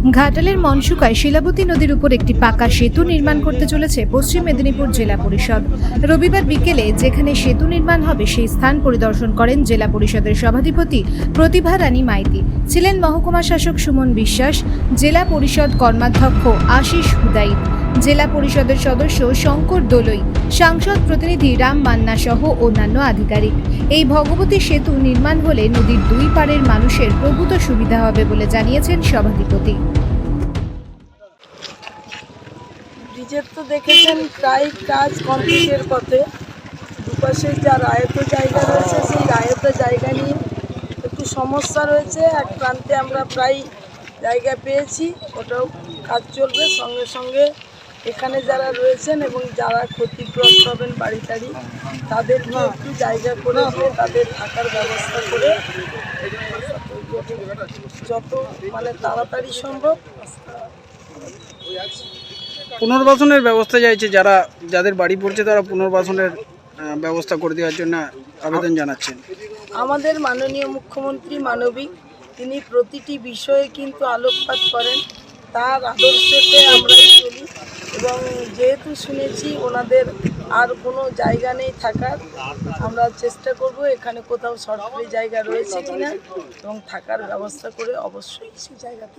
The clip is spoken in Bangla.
ঘাটালের মনসুকায় শিলাবতী নদীর উপর একটি পাকা সেতু নির্মাণ করতে চলেছে পশ্চিম মেদিনীপুর জেলা পরিষদ। রবিবার বিকেলে যেখানে সেতু নির্মাণ হবে, সেই স্থান পরিদর্শন করেন জেলা পরিষদের সভাধিপতি প্রতিভা রানী মাইতি। ছিলেন মহকুমা শাসক সুমন বিশ্বাস, জেলা পরিষদ কর্মাধ্যক্ষ আশিস হুদাইদ। জেলা পরিষদের সদস্য শঙ্কর দোলই, সাংসদ প্রতিনিধি রাম মান্না সহ অন্যান্য আধিকারিক। এই ভগবতী সেতু নির্মাণ হলে নদীর দুই পাড়ের মানুষের প্রভূত সুবিধা হবে বলে জানিয়েছেন সভাধিপতি। ব্রিজের তো দেখেছেন প্রায় কাজ কমপ্লিটের পথে। দুপাশে যা রায়ত জায়গা রয়েছে, সেই রায়ত জায়গা নিয়ে একটু সমস্যা রয়েছে। এক প্রান্তে আমরা প্রায় জায়গা পেয়েছি, ওটাও কাজ চলবে। সঙ্গে সঙ্গে এখানে যারা রয়েছেন এবং যারা ক্ষতিগ্রস্ত হবেন বাড়ি টাড়ি তাদের একটু জায়গা করে দিয়ে তাদের থাকার ব্যবস্থা করে যত মানে তাড়াতাড়ি সম্ভব পুনর্বাসনের ব্যবস্থা চাইছে যারা যাদের বাড়ি পড়ছে তারা পুনর্বাসনের ব্যবস্থা করে দেওয়ার জন্য আবেদন জানাচ্ছেন। আমাদের মাননীয় মুখ্যমন্ত্রী মানবিক তিনি প্রতিটি বিষয়ে কিন্তু আলোকপাত করেন। তার আদর্শতে আমরা এবং যেহেতু শুনেছি ওনাদের আর কোনো জায়গা নেই থাকার, আমরা চেষ্টা করব এখানে কোথাও সরকারি জায়গা রয়েছে কিনা এবং থাকার ব্যবস্থা করে অবশ্যই সেই জায়গাতে